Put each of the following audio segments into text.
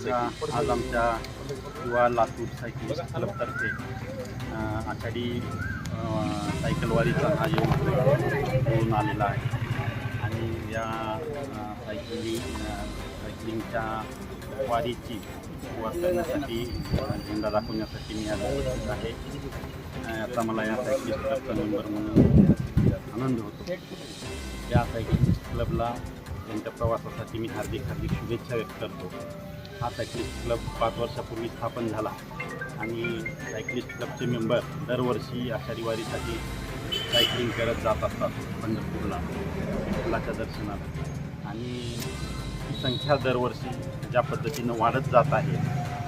आज आज आमच्या युवा लातूर सायकल क्लबतर्फे आषाढी सायकलवारीचा हा योग होऊन आलेला आहे. आणि या सायकलिंग सायकलिंगच्या वारीची सुरुवात करण्यासाठी झेंडा दाखवण्यासाठी मी आज उपस्थित आहे. याचा आता मला या सायकलिस्ट क्लबचा मेंबर म्हणून आनंद होतो. या सायकलिस्ट क्लबला त्यांच्या प्रवासासाठी मी हार्दिक हार्दिक शुभेच्छा व्यक्त करतो. हा सायकलिस्ट क्लब पाच वर्षापूर्वी स्थापन झाला. आणि सायकलिस्ट क्लबचे मेंबर दरवर्षी आषाढी वारीसाठी सायकलिंग करत जात असतात पंढरपूरला विठ्ठलाच्या दर्शनाला. आणि ही संख्या दरवर्षी ज्या पद्धतीनं वाढत जात आहे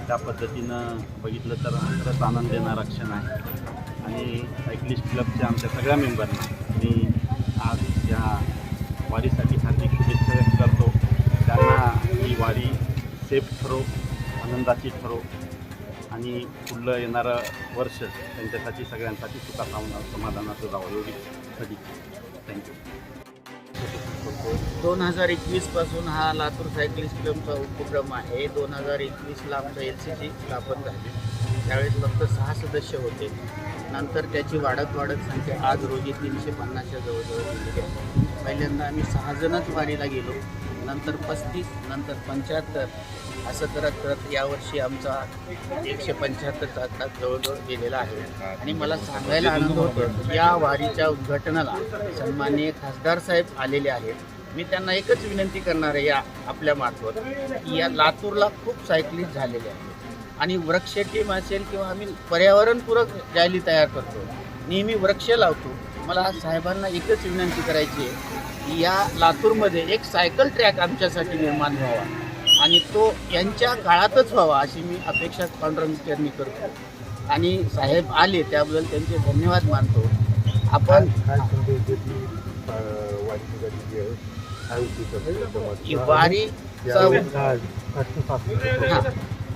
त्या पद्धतीनं बघितलं तर खरंच आनंद देणारा क्षण आहे. आणि सायकलिस्ट क्लबच्या आमच्या सगळ्या मेंबरना मी आज या वारीसाठी हार्दिक शुभेच्छा करतो. त्यांना ही वारी सेफ ठरो आनंदाची ठरो आणि पुढलं येणारं वर्ष त्यांच्यासाठी सगळ्यांसाठी सुखा समाधानाचं जावं एवढी कधी थँक्यू दोन हजार एकवीसपासून हा लातूर सायकलिस्ट क्लबचा उपक्रम आहे. दोन हजार एकवीसला आमचं एल सी सी स्थापन झाली. त्यावेळेस फक्त सहा सदस्य होते. नंतर त्याची वाढत वाढत संख्या आज रोजी तीनशे पन्नासच्या जवळजवळ गेलेली आहे. पहिल्यांदा आम्ही सहा जणच वारीला गेलो. नंतर पस्तीस नंतर पंच्याहत्तर. असं करत करत यावर्षी आमचा एकशे पंच्याहत्तर आता जवळजवळ गेलेला आहे. आणि मला सांगायला आनंद होतो या वारीच्या उद्घाटनाला सन्माननीय खासदार साहेब आलेले आहेत. मी त्यांना एकच विनंती करणार आहे या आपल्या मार्फत की या लातूरला खूप सायकलिस्ट झालेले आहेत. आणि वृक्ष टीम असेल किंवा आम्ही पर्यावरणपूरक रॅली तयार करतो. नेहमी वृक्ष लावतो. मला साहेबांना एकच विनंती करायची आहे की या लातूरमध्ये एक सायकल ट्रॅक आमच्यासाठी निर्माण व्हावा आणि तो यांच्या काळातच व्हावा अशी मी अपेक्षा पांडुरंग करतो. आणि साहेब आले त्याबद्दल त्यांचे धन्यवाद मानतो. आपण काय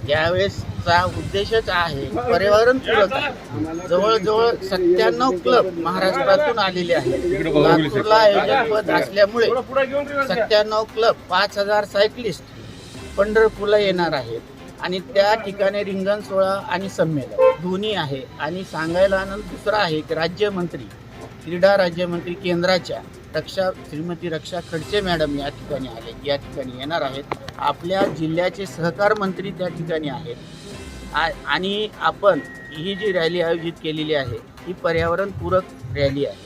आहे. यावेळेसचा उद्देशच आहे पर्यावरण पूरक आहे. जवळजवळ सत्त्याण्णव क्लब महाराष्ट्रातून आलेले आहेत. लातूरला आयोजकपद असल्यामुळे सत्त्याण्णव क्लब पाच हजार सायकलिस्ट पंढरपूरला येणार आहेत. आणि त्या ठिकाणी रिंगण सोहळा आणि संमेलन दोन्ही आहे. आणि सांगायला आनंद दुसरा आहे की राज्यमंत्री क्रीडा राज्यमंत्री केंद्राच्या रक्षा श्रीमती रक्षा खडसे मॅडम या ठिकाणी आले या ठिकाणी येणार आहेत. आपल्या जिल्ह्याचे सहकार मंत्री त्या ठिकाणी आहेत. आ- आणि आपण ही जी रॅली आयोजित केलेली आहे ही पर्यावरणपूरक रॅली आहे.